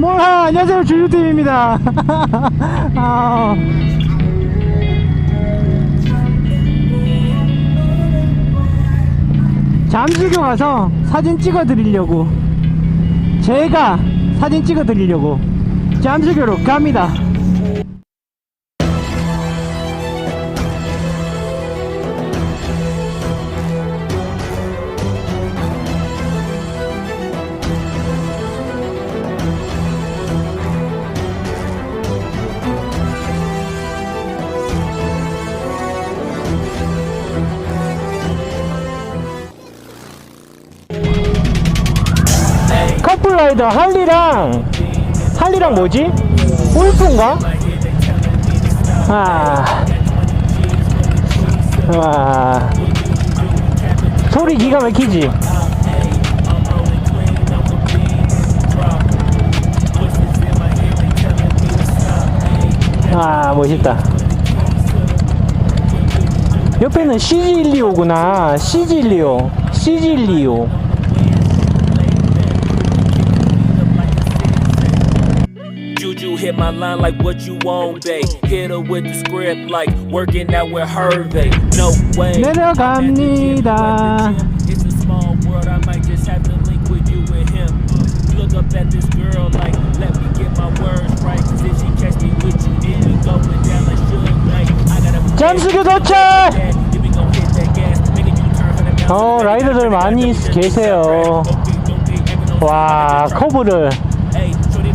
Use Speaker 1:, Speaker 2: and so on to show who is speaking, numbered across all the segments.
Speaker 1: 몰라 안녕하세요. 주주팀입니다. 아, 잠수교 가서 사진 찍어 드리려고. 제가 사진 찍어 드리려고. 잠수교로 갑니다 저 할리랑 할리랑 뭐지? 울프인가? 아, 와, 소리 기가 막히지. 아 멋있다. 옆에는 CG125구나. CG125
Speaker 2: CG125 hit my line like what you want, babe. Hit her with the script like working out with Hervey. No way.
Speaker 1: 내려갑니다.
Speaker 2: It's a small world, I might just have to link with you and him. Look up at this girl like, let me get my words right. Cause if she catch me with you, then we going down like Suge Knight. I got a
Speaker 1: 잠수교 도착! 어, 라이더들 많이 계세요. 와, 커브를.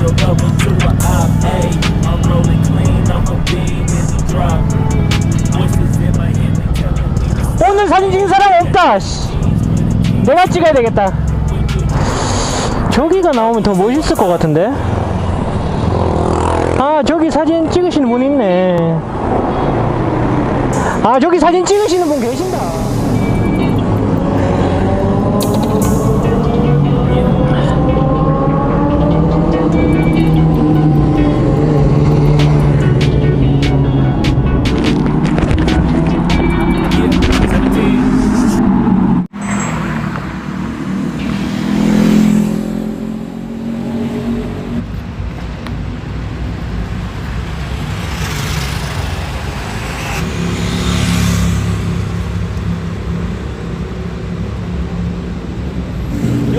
Speaker 2: Your rubber to a op? Hey, I'm rolling clean off a beam in the drop. Voices in my head, they telling me to.
Speaker 1: 오늘 사진 찍은 사람 없다. 씨. 내가 찍어야 되겠다. 저기가 나오면 더 멋있을 것 같은데? 아, 저기 사진 찍으시는 분 있네. 아, 저기 사진 찍으시는 분 계신다.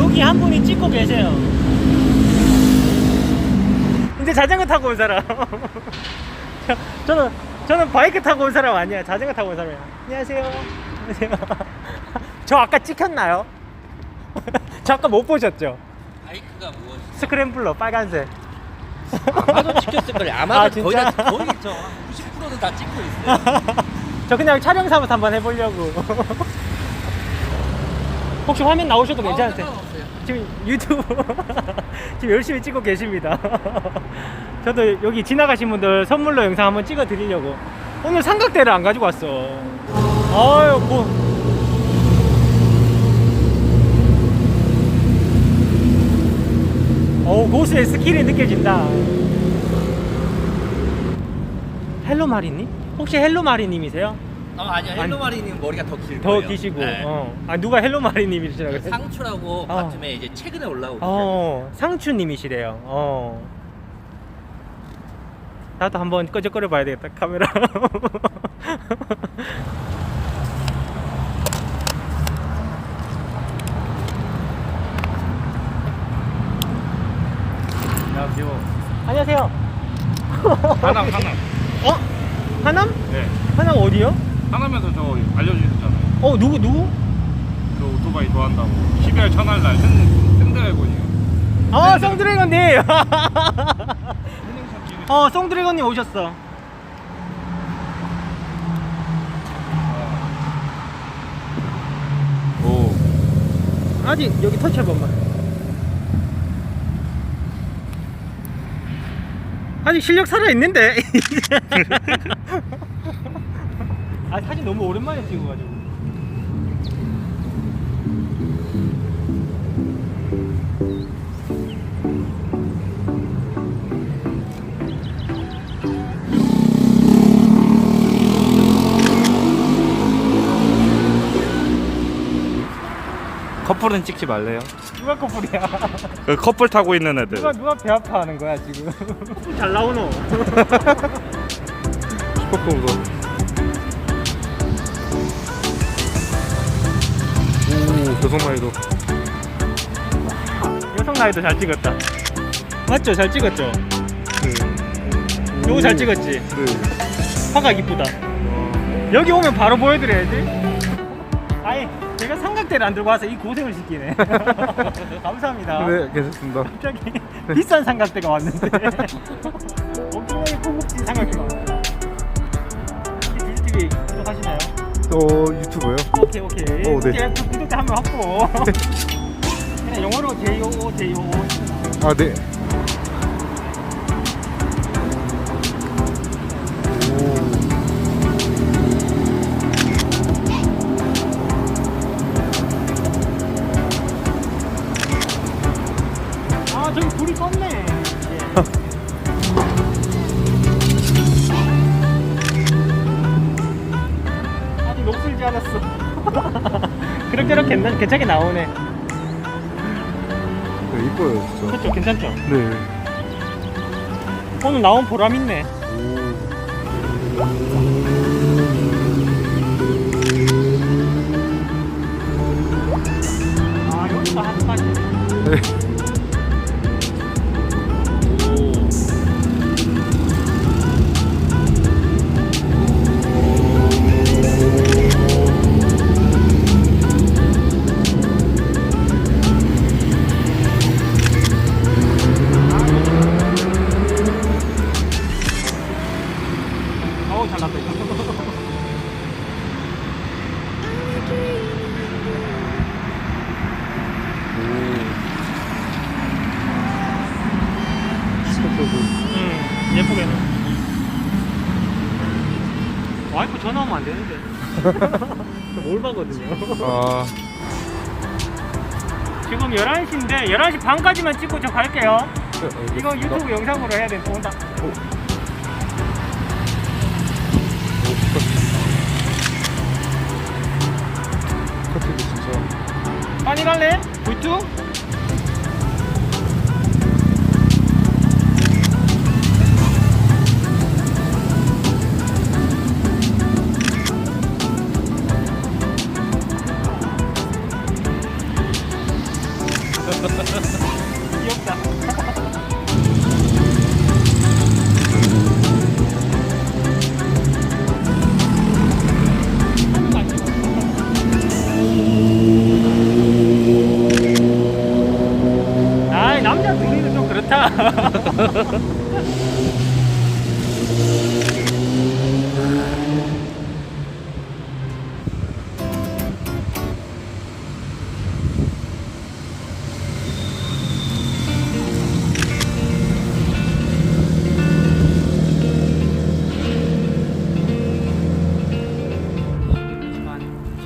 Speaker 1: 여기 한 분이 찍고 계세요. 근데 자전거 타고 온 사람. 저- 저는 저는 바이크 타고 온 사람 아니야. 자전거 타고 온 사람이야. 안녕하세요. 안녕하세요. 저 아까 찍혔나요? 저 아까 못 보셨죠?
Speaker 3: 바이크가 무엇이?
Speaker 1: 스크램블러 빨간색.
Speaker 3: 아마도 찍혔을 거예요. 아마도
Speaker 1: 아,
Speaker 3: 거의
Speaker 1: 진짜?
Speaker 3: 다 거의 저 90%는 다 찍고 있어요.
Speaker 1: 저 그냥 촬영 삼아서 한번 해보려고. 혹시 화면 나오셔도 괜찮으세요? 지금 유튜브 지금 열심히 찍고 계십니다. 저도 여기 지나가신 분들 선물로 영상 한번 찍어 드리려고. 오늘 삼각대를 안 가지고 왔어. 아유, 뭐. 어우, 고수의 스킬이 느껴진다. 헬로 마리님? 혹시 헬로 마리님이세요?
Speaker 3: 어 아니요
Speaker 1: 아니,
Speaker 3: 헬로 마리님 머리가 더 길고
Speaker 1: 더 기시고. 어. 아, 누가 헬로 마리님이시라고 그랬어요?
Speaker 3: 상추라고
Speaker 1: 어.
Speaker 3: 같음에 이제 최근에 올라오고
Speaker 1: 어, 상추님이시래요. 어. 나도 한번 끄적거려 봐야 되겠다, 카메라.
Speaker 4: 안녕하세요.
Speaker 1: 안녕하세요.
Speaker 4: 하남 하남.
Speaker 1: 어? 하남?
Speaker 4: 네.
Speaker 1: 하남 어디요?
Speaker 4: 하남에서 저 알려주셨잖아요.
Speaker 1: 어, 누구, 누구?
Speaker 4: 그 오토바이 좋아한다고. 12월 첫날 날 샌드래곤이요.
Speaker 1: 아, 송드래곤님! 어, 송드래곤님 오셨어.
Speaker 4: 오.
Speaker 1: 아직 여기 터치 한 번만. 아직 실력 살아 있는데. 아 사진 너무 오랜만에 찍어가지고.
Speaker 4: 커플은 찍지 말래요.
Speaker 1: 누가 커플이야?
Speaker 4: 그 커플 타고 있는 애들.
Speaker 1: 누가 누가 배 아파하는 거야 지금? 잘 나오노.
Speaker 4: 슈퍼 오, 교성마이도.
Speaker 1: 여성 나이도 잘 찍었다. 맞죠? 잘 찍었죠?
Speaker 4: 네.
Speaker 1: 요거 잘 찍었지?
Speaker 4: 네.
Speaker 1: 화각 이쁘다. 여기 오면 바로 보여드려야지. 아니, 제가 삼각대를 안 들고 와서 이 고생을 시키네. 감사합니다.
Speaker 4: 네, 괜찮습니다.
Speaker 1: 갑자기 비싼 삼각대가 왔는데. 엄청나게 고급진 삼각대가 왔어요. 혹시 주주TV 구독하시나요?
Speaker 5: 어 유튜브요?
Speaker 1: 오케이, 오케이.
Speaker 5: 어, 네.
Speaker 1: 오케이, 구독자 한명 확보. 그냥 영어로 JOO, JOO.
Speaker 5: 아 네.
Speaker 1: 괜찮, 괜찮게 나오네.
Speaker 5: 네 이뻐요 진짜.
Speaker 1: 그렇죠, 괜찮죠?
Speaker 5: 네.
Speaker 1: 오늘 나온 보람 있네. 아, 여기가 핫하지.
Speaker 5: 네.
Speaker 1: 뭘 봐거든요.
Speaker 5: 아
Speaker 1: 지금 11시인데 11시 반까지만 찍고 저 갈게요.
Speaker 5: 네,
Speaker 1: 이거
Speaker 5: 알겠습니다.
Speaker 1: 유튜브 영상으로 해야 돼. 또 온다.
Speaker 5: 커트도 진짜.
Speaker 1: 빨리 갈래? V2?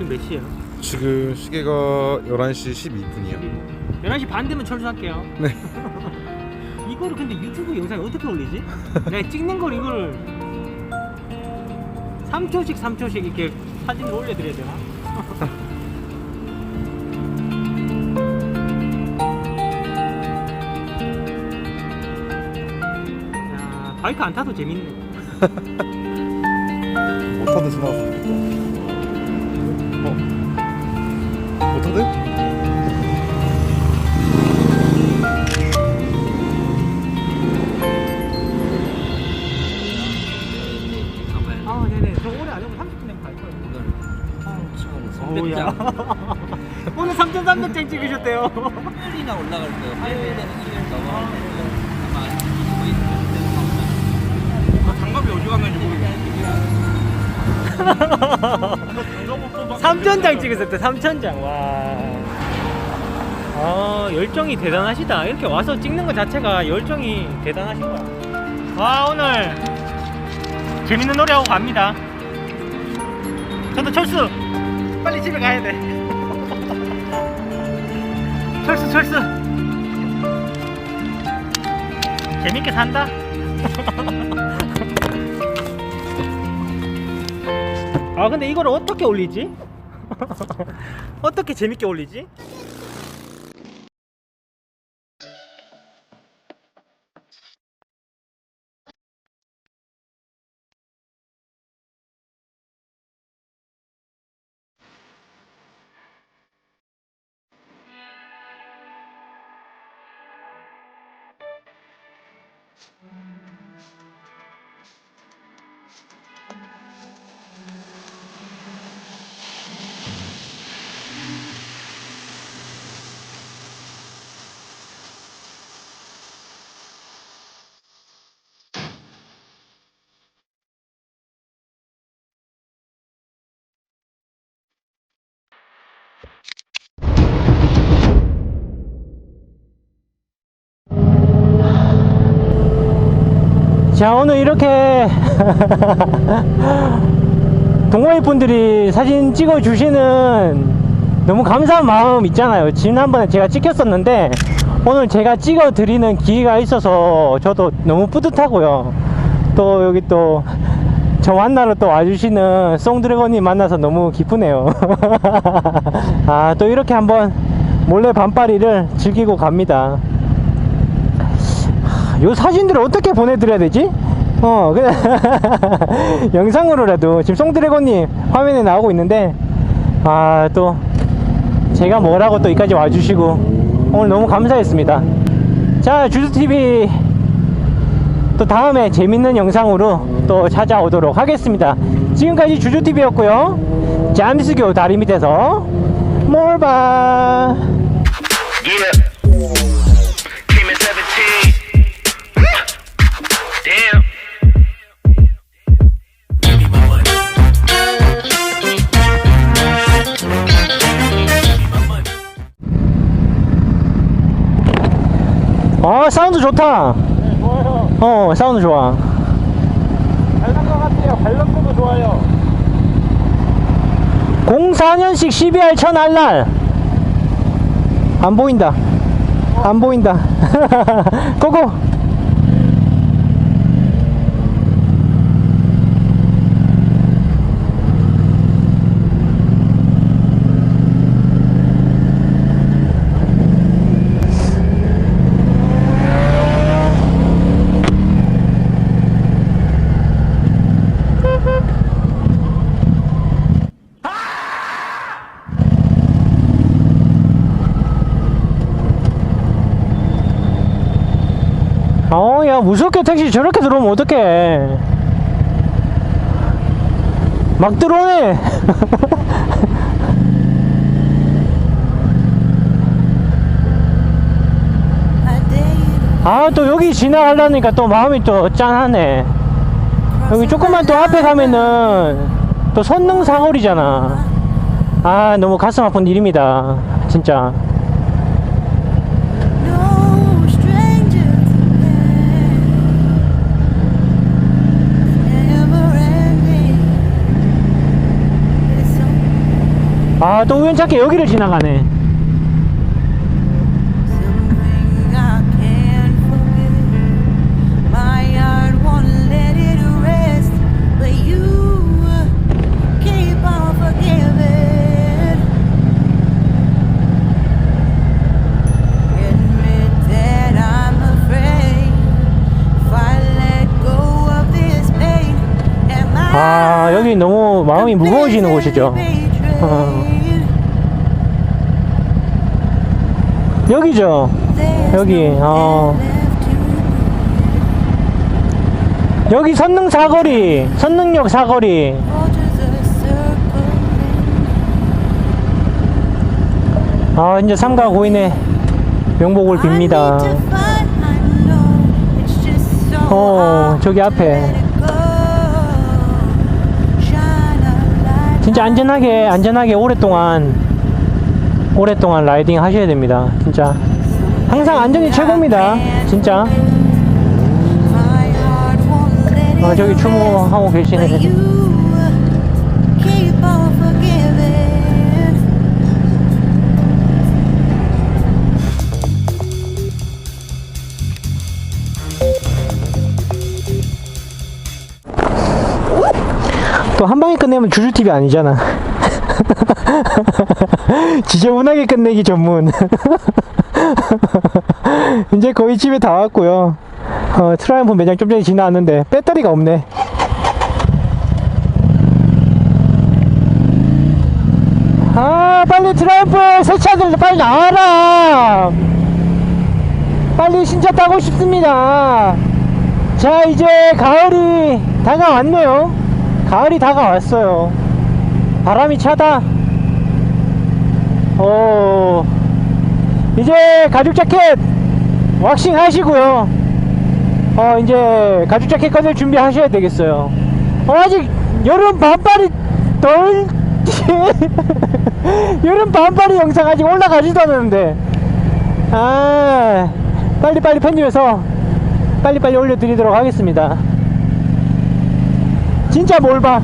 Speaker 1: 지금 몇 시예요?
Speaker 5: 지금 시계가 11시 12분이요.
Speaker 1: 11시 반 되면 철수할게요.
Speaker 5: 네.
Speaker 1: 이거를 근데 유튜브 영상에 어떻게 올리지? 내가 찍는 걸 이거를 3초씩 3초씩 이렇게 사진을 올려드려야 되나? 야, 바이크 안 타도 재밌네.
Speaker 5: 못하는 지나왔습니다. 어?
Speaker 3: 가봐야
Speaker 1: 아, 네네. 저 오래 안 하고 30분 되면 갈 거예요.
Speaker 3: 오늘
Speaker 1: 어우야.
Speaker 3: 300장
Speaker 1: 오늘 3.300장 찍으셨대요.
Speaker 3: 화요일이나 올라갈 거예요.
Speaker 1: 3천 장 찍으셨대 3천 장. 와. 아, 열정이 대단하시다. 이렇게 와서 찍는 것 자체가 열정이 대단하신 거야. 와 오늘 재밌는 노래하고 갑니다. 저도 철수. 빨리 집에 가야 돼. 철수 철수. 재밌게 산다. 아 근데 이걸 어떻게 올리지? 어떻게 재밌게 올리지? 자 오늘 이렇게 동호회 분들이 사진 찍어 주시는 너무 감사한 마음 있잖아요. 지난번에 제가 찍혔었는데 오늘 제가 찍어 드리는 기회가 있어서 저도 너무 뿌듯하고요. 또 여기 또 저 만나러 또 와주시는 송드래곤님 만나서 너무 기쁘네요. 아 또 이렇게 한번 몰래 밤파리를 즐기고 갑니다 요 사진들을 어떻게 보내드려야 되지? 어, 그냥 영상으로라도 지금 송드래곤님 화면에 나오고 있는데 아 또 제가 뭐라고 또 여기까지 와주시고 오늘 너무 감사했습니다. 자 주주TV 또 다음에 재밌는 영상으로 또 찾아오도록 하겠습니다. 지금까지 주주TV였고요. 잠수교 다리 밑에서 몰바 어 사운드 좋다
Speaker 4: 네, 좋아요.
Speaker 1: 어 사운드 좋아
Speaker 4: 잘산것 같아요. 밸런스도 좋아요.
Speaker 1: 04년식 12R 천알날 안 보인다 안 보인다 고고 어 야 무섭게 택시 저렇게 들어오면 어떡해? 막 들어오네. 아 또 여기 지나가려니까 또 마음이 또 짠하네. 여기 조금만 더 앞에 가면은 또 선릉 사거리잖아. 아 너무 가슴 아픈 일입니다. 진짜 아 또 우연찮게 여기를 지나가네 아 여기 너무 마음이 무거워지는 곳이죠 어. 여기죠? 여기, 어. 여기 선릉 사거리 선릉역 사거리. 아 이제 삼가 고인의 명복을 빕니다. 어, 저기 앞에. 진짜 안전하게 안전하게 오랫동안 오랫동안 라이딩 하셔야 됩니다. 진짜. 항상 안전이 최고입니다. 진짜. 아, 저기 추모하고 계시네. 또 한 방에 끝내면 주주TV 아니잖아. 지저분하게 끝내기 전문. 이제 거의 집에 다 왔고요. 어, 트라이언프 매장 좀 전에 지나왔는데 배터리가 없네. 아, 빨리 트라이언프 세차들 빨리 나와라. 빨리 신차 타고 싶습니다. 자, 이제 가을이 다가왔네요. 가을이 다가왔어요. 바람이 차다. 어, 이제 가죽 자켓 왁싱 하시고요. 어, 이제 가죽 자켓 꺼낼 준비 하셔야 되겠어요. 어, 아직 여름 반팔이 덜, 여름 반팔이 영상 아직 올라가지도 않았는데. 아, 빨리빨리 편집해서 빨리빨리 올려드리도록 하겠습니다. 진짜? 뭘 봐?